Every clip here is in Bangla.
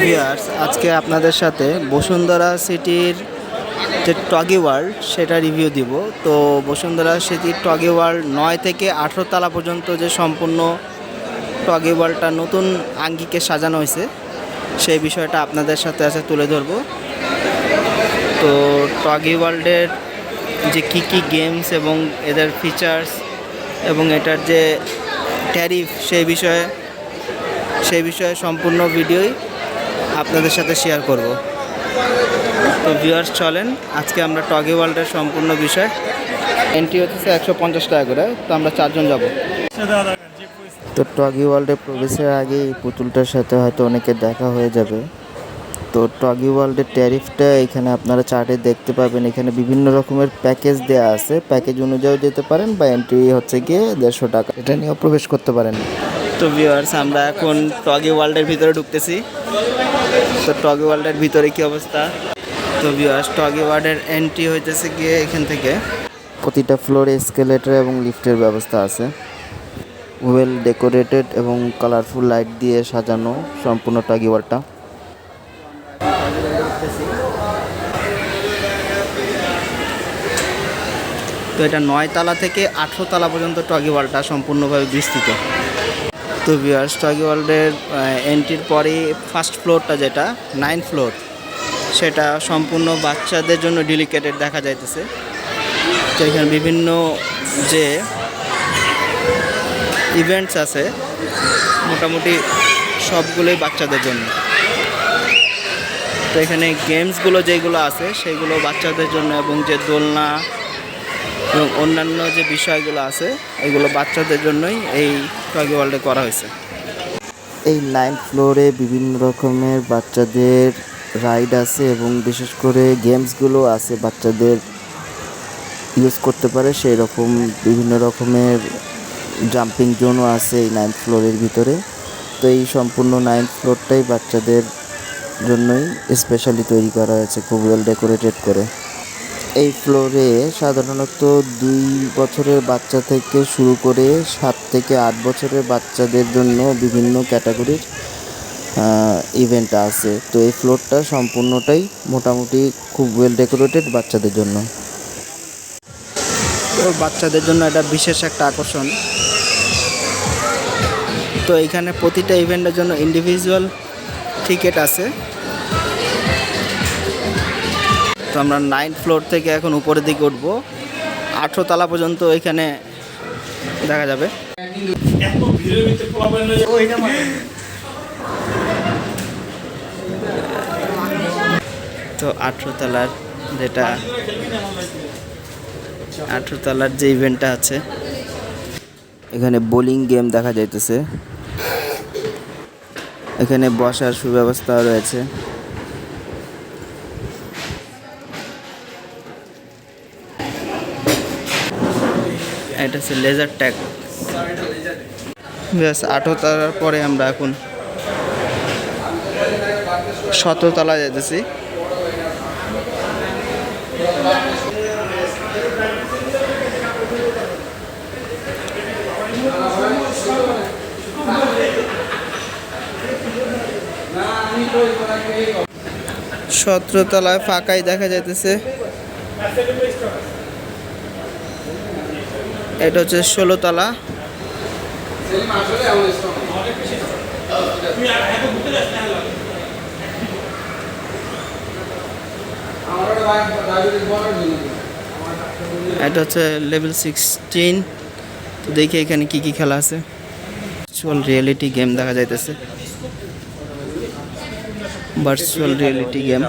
ভিউয়ার্স আজকে আপনাদের সাথে বসুন্ধরা সিটির যে টগি ওয়ার্ল্ড, সেটা রিভিউ দিব। তো বসুন্ধরা সিটির টগি ওয়ার্ল্ড নয় থেকে আঠেরো তালা পর্যন্ত যে সম্পূর্ণ টগি ওয়ার্ল্ডটা নতুন আঙ্গিকে সাজানো হয়েছে, সেই বিষয়টা আপনাদের সাথে আছে তুলে ধরবো। তো টগি ওয়ার্ল্ডের যে কী কী গেমস এবং এদের ফিচার্স এবং এটার যে ট্যারিফ সেই বিষয়ে সেই বিষয়ে সম্পূর্ণ ভিডিওই আপনাদের সাথে শেয়ার করব। তো ভিউয়ার্স চলেন আজকে আমরা টগি ওয়ার্ল্ডের সম্পূর্ণ বিষয়। এন্ট্রি হচ্ছে একশো পঞ্চাশ টাকা করে তো আমরা চারজন যাব। তো টগি ওয়ার্ল্ডে প্রবেশের আগে এই পুতুলটার সাথে হয়তো অনেকের দেখা হয়ে যাবে। তো টগি ওয়ার্ল্ডের ট্যারিফটা এখানে আপনারা চার্টে দেখতে পাবেন। এখানে বিভিন্ন রকমের প্যাকেজ দেওয়া আছে। প্যাকেজ অনুযায়ী যেতে পারেন বা এন্ট্রি হচ্ছে গিয়ে দেড়শো টাকা। এটা নিয়েও প্রবেশ করতে পারেন। তো ভিউয়ার্স আমরা এখন টগি ওয়ার্ল্ডের ভিতরে ঢুকতেছি। তো টগি ওয়ার্ল্ডের ভিতরে কি অবস্থা? তো ভিউয়ার্স টগি ওয়ার্ল্ডের এন্ট্রি হইতেছে গিয়ে এখান থেকে। প্রতিটা ফ্লোরে স্কেলেটার এবং লিফটের ব্যবস্থা আছে। ওয়েল ডেকোরেটেড এবং কালারফুল লাইট দিয়ে সাজানো সম্পূর্ণ টগি ওয়ার্ল্ডটা। তো এটা নয় তালা থেকে আঠেরো তালা পর্যন্ত টগি ওয়ার্ল্ডটা সম্পূর্ণভাবে বিস্তৃত। তো ভিউয়ার্স টগি ওয়ার্ল্ডের এন্ট্রির পরে ফার্স্ট ফ্লোরটা যেটা নাইন ফ্লোর সেটা সম্পূর্ণ বাচ্চাদের জন্য ডেলিকেটেড দেখা যাইতেছে। তো এখানে বিভিন্ন যে ইভেন্টস আছে, মোটামুটি সবগুলোই বাচ্চাদের জন্য। তো এখানে গেমসগুলো যেগুলো আছে, সেগুলো বাচ্চাদের জন্য এবং যে দোলনা এবং অন্যান্য যে বিষয়গুলো আছে, এগুলো বাচ্চাদের জন্যই এই টগি ওয়ার্ল্ডে করা হয়েছে। এই নাইন ফ্লোরে বিভিন্ন রকমের বাচ্চাদের রাইড আছে এবং বিশেষ করে গেমসগুলো আছে বাচ্চাদের ইউজ করতে পারে। সেই রকম বিভিন্ন রকমের জাম্পিং জোনও আছে এই নাইন্থ ফ্লোরের ভিতরে। তো এই সম্পূর্ণ নাইন্থ ফ্লোরটাই বাচ্চাদের জন্যই স্পেশালি তৈরি করা হয়েছে, খুব ওয়েল ডেকোরেটেড করে। এই ফ্লোরে সাধারণত দুই বছরের বাচ্চা থেকে শুরু করে সাত থেকে আট বছরের বাচ্চাদের জন্য বিভিন্ন ক্যাটাগরির ইভেন্ট আছে। তো এই ফ্লোরটা সম্পূর্ণটাই মোটামুটি খুব ওয়েল ডেকোরেটেড বাচ্চাদের জন্য। তো বাচ্চাদের জন্য এটা বিশেষ একটা আকর্ষণ। তো এখানে প্রতিটা ইভেন্টের জন্য ইন্ডিভিজুয়াল টিকিট আছে। তো আমরা নাইন ফ্লোর থেকে এখন উপরের দিকে উঠবো। আঠেরো তলা পর্যন্ত এখানে দেখা যাবে। তো আঠেরো তলার যেটা, আঠেরো তলার যে ইভেন্টটা আছে, এখানে বোলিং গেম দেখা যাইতেছে। এখানে বসার সুব্যবস্থা রয়েছে। এটা হচ্ছে লেজার ট্যাগ ব্যাস, আঠেরো তলার পরে আমরা এখন সতেরো তলা যেতেছি সতেরো তলায় ফাঁকাই দেখা যাইতেছে। এটা হচ্ছে ষোলো তলা এটা হচ্ছে লেভেল সিক্সটিন তো দেখি এখানে কি কি খেলা আছে। ভার্চুয়াল রিয়েলিটি গেম দেখা যাইতেছে। ভার্চুয়াল রিয়েলিটি গেম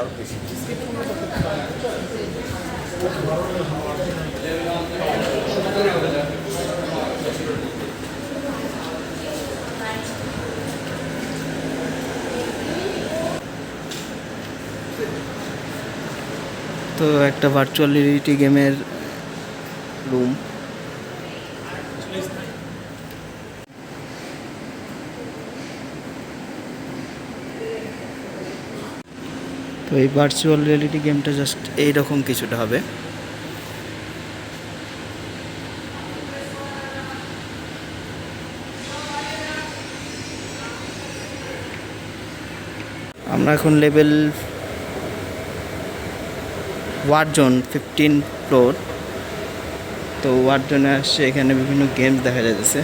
তো একটা ভার্চুয়াল রিয়েলিটি গেমের রুম তো এই ভার্চুয়াল রিয়েলিটি গেমটা জাস্ট এইরকম কিছুটা হবে। আমরা এখন level war zone fifteen floor তো ওয়ার জোনে আসছে এখানে বিভিন্ন গেমস দেখা যাচ্ছে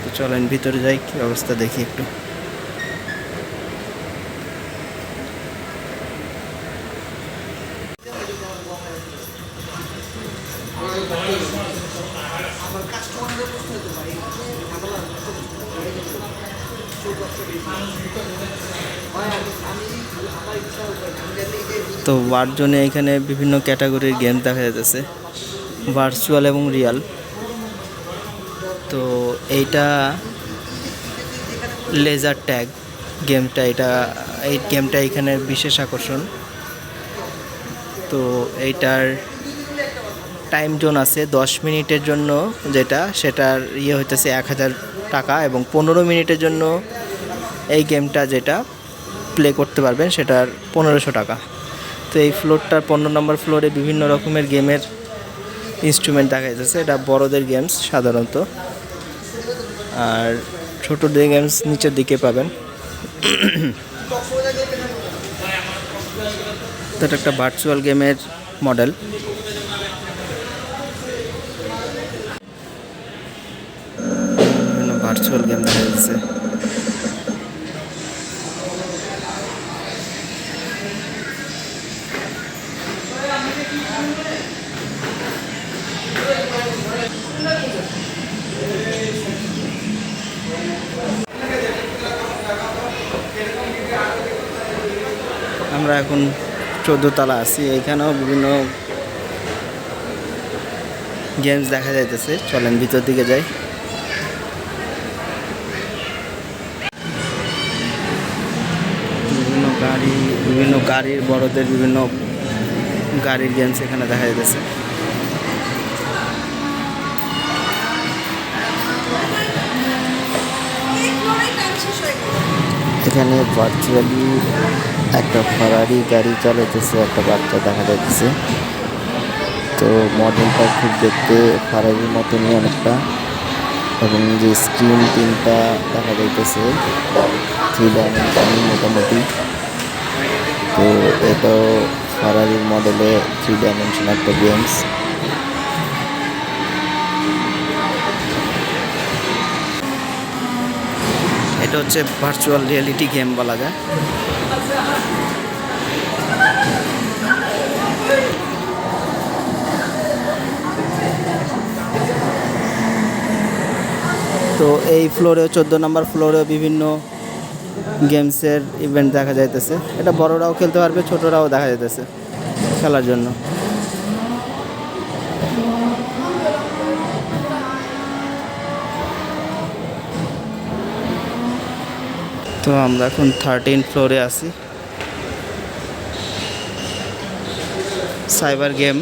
তো চলেন ভিতরে যাই, কি অবস্থা দেখি একটু। তো ওয়ার জোনে এখানে বিভিন্ন ক্যাটাগরির গেম দেখা যাচ্ছে ভার্চুয়াল এবং রিয়াল তো এইটা লেজার ট্যাগ গেমটা এটা, এই গেমটা এখানে বিশেষ আকর্ষণ। তো এইটার টাইম জোন আছে দশ মিনিটের জন্য যেটা, সেটার ইয়ে হইতেছে এক হাজার টাকা এবং পনেরো মিনিটের জন্য এই গেমটা যেটা প্লে করতে পারবেন, সেটার পনেরোশো টাকা। তো এই ফ্লোরটার পনেরো নম্বর ফ্লোরে বিভিন্ন রকমের গেমের ইনস্ট্রুমেন্ট দেখা যাচ্ছে। এটা বড়দের গেমস সাধারণত। আর ছোটদের গেমস নিচের দিকে পাবেন। এটা একটা ভার্চুয়াল গেমের মডেল ভার্চুয়াল গেম দেখা যাচ্ছে। আমরা এখন চোদ্দ তলা আছি। এখানেও বিভিন্ন গেমস দেখা যাইতেছে। চলেন ভিতর দিকে যাই। বিভিন্ন গাড়ি, বিভিন্ন গাড়ির বড়দের বিভিন্ন গাড়ির গেমস এখানে দেখা যাইতেছে। এখানে ভার্চুয়ালি একটা ফারারি গাড়ি চালাইতেছে, একটা বাচ্চা দেখা যাচ্ছে তো মডেলটা খুব দেখতে ফারারির মতনই অনেকটা। এবং যে স্ক্রিন তিনটা দেখা যাইতেছে থ্রি মোটামুটি। তো এটাও ফারারির মডেলে থ্রি ডাইমেনশন একটা গেমস এটা হচ্ছে ভার্চুয়াল রিয়েলিটি গেম বলা যায়। তো এই ফ্লোরে চোদ্দ নম্বর ফ্লোরে বিভিন্ন গেমসের ইভেন্ট দেখা যাইতেছে। এটা বড়রাও খেলতে পারবে, ছোটরাও দেখা যাইতেছে খেলার জন্য। তো আমরা এখন থার্টিন ফ্লোরে আছি। সাইবার গেম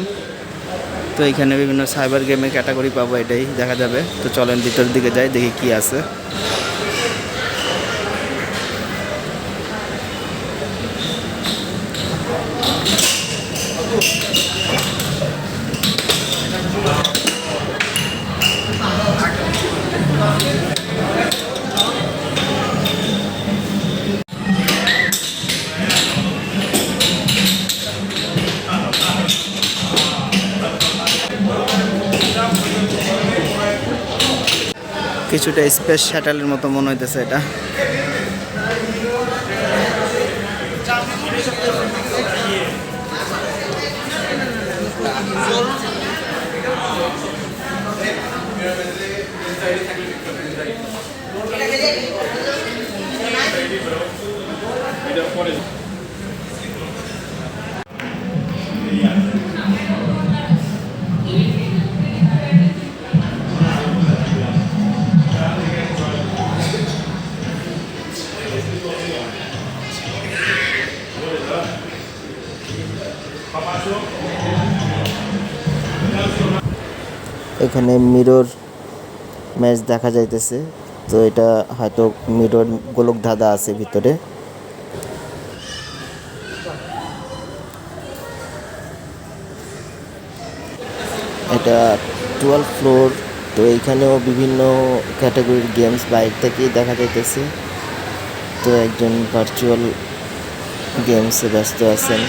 তো এখানে বিভিন্ন সাইবার গেমের ক্যাটাগরি পাবো এটাই, দেখা যাবে। তো চলেন ভিতরের দিকে যাই, দেখি কি আছে। কিছুটা স্পেস শ্যাটালের মতো মনে হইতেছে এটা। এখানে মিরর ম্যাচ দেখা যাইতেছে। তো এটা হয়তো মিরর গোলক ধাঁধা আছে ভিতরে। এটা টুয়েলভ ফ্লোর তো এইখানেও বিভিন্ন ক্যাটাগরির গেমস বাইরে থেকেই দেখা যাইতেছে। তো একজন ভার্চুয়াল গেমসে ব্যস্ত আছেন।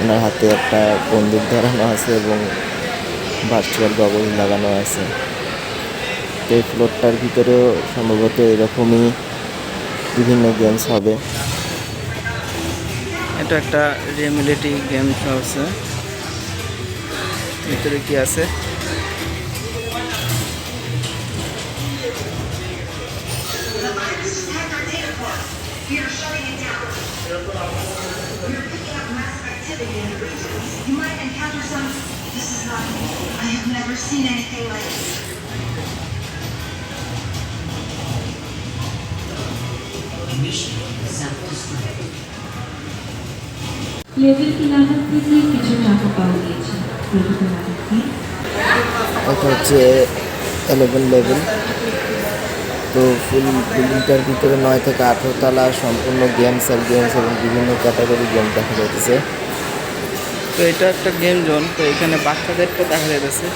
ওনার হাতে একটা বন্দুক ধরানো আছে এবং ভার্চুয়াল গগল লাগানো আছে। এই ফ্লোরটার ভিতরেও সম্ভবত এরকমই বিভিন্ন গেমস হবে। এটা একটা রিমিলিটি গেম আছে। ভিতরে কি আছে? This is not. I have never seen anything like this. Level তিন থেকে কিছু টাকা পাওয়া গিয়েছে। প্রকৃত মালিককে এটা হচ্ছে এলেভেন লেভেল তো ফুল বিল্ডিংটার ভিতরে নয় থেকে আঠেরো তলা সম্পূর্ণ গেমস আর গেমস এবং বিভিন্ন ক্যাটাগরি গেম দেখা যাচ্ছে তো এটা একটা গেম জোন তো এখানে বাচ্চাদেরকে দেখা যাইতেছে।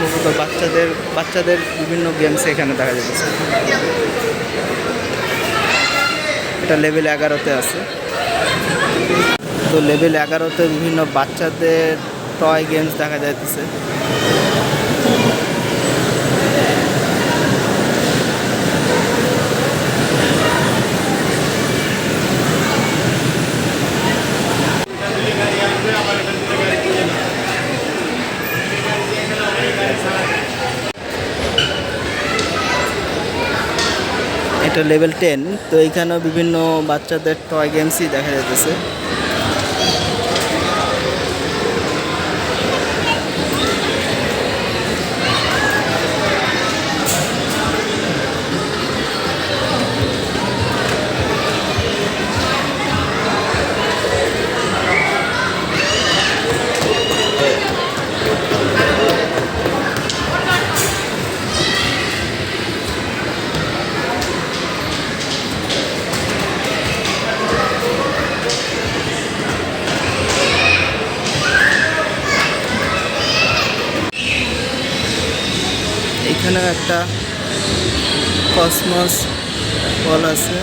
মূলত বাচ্চাদের বাচ্চাদের বিভিন্ন গেমস এখানে দেখা যাইতেছে। এটা লেভেল এগারোতে আছে। তো লেভেল এগারোতে বিভিন্ন বাচ্চাদের টয় গেমস দেখা যাইতেছে। এটা লেভেল টেন তো এখানেও বিভিন্ন বাচ্চাদের টয় গেমসই দেখা যাইতেছে। একটা কসমস বল আছে।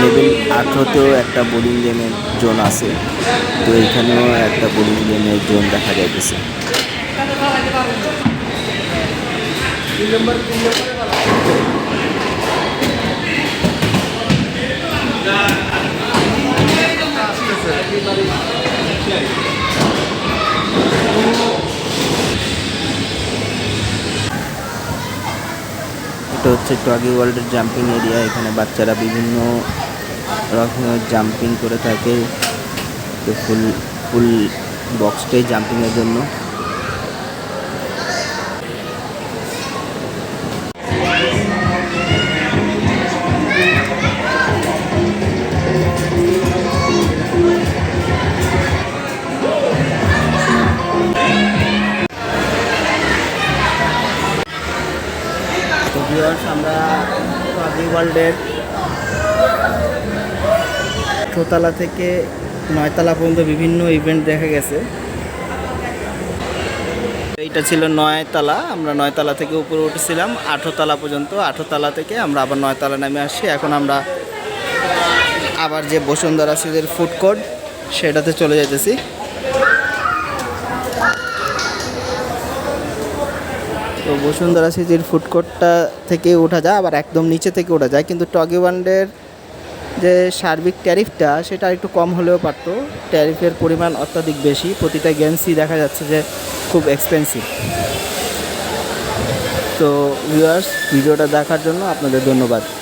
লেভেল আঠেরোতেও একটা বোলিং গেমের জোন আছে। তো এখানেও একটা বোলিং গেমের জোন দেখা যাইতেছে। এটা হচ্ছে টগি ওয়ার্ল্ডের জাম্পিং এরিয়া, এখানে বাচ্চারা বিভিন্ন রকমের জাম্পিং করে থাকে। ফুল ফুল বক্সটাই জাম্পিংয়ের জন্য। ওয়ার্ল্ডের ছোতলা থেকে নয়তলা পর্যন্ত বিভিন্ন ইভেন্ট দেখা গেছে। এইটা ছিল নয়তলা, আমরা নয়তলা থেকে উপরে উঠেছিলাম, আঠোতলা পর্যন্ত, আঠোতলা থেকে আমরা আবার নয়তলা নামে আসছি। এখন আমরা আবার যে বসুন্ধরা সিদের ফুড কোর্ট সেটাতে চলে যেতেছি তো বসুন্ধরা সিটির ফুড কোর্টটা থেকে ওঠা যায়, আবার একদম নিচে থেকে ওঠা যায়। কিন্তু টগি ওয়ান্ডের যে সার্বিক ট্যারিফটা সেটা একটু কম হলেও পারতো। ট্যারিফের পরিমাণ অত্যাধিক বেশি। প্রতিটা গেমসই দেখা যাচ্ছে যে খুব এক্সপেন্সিভ তো ভিউয়ার্স ভিডিওটা দেখার জন্য আপনাদের ধন্যবাদ।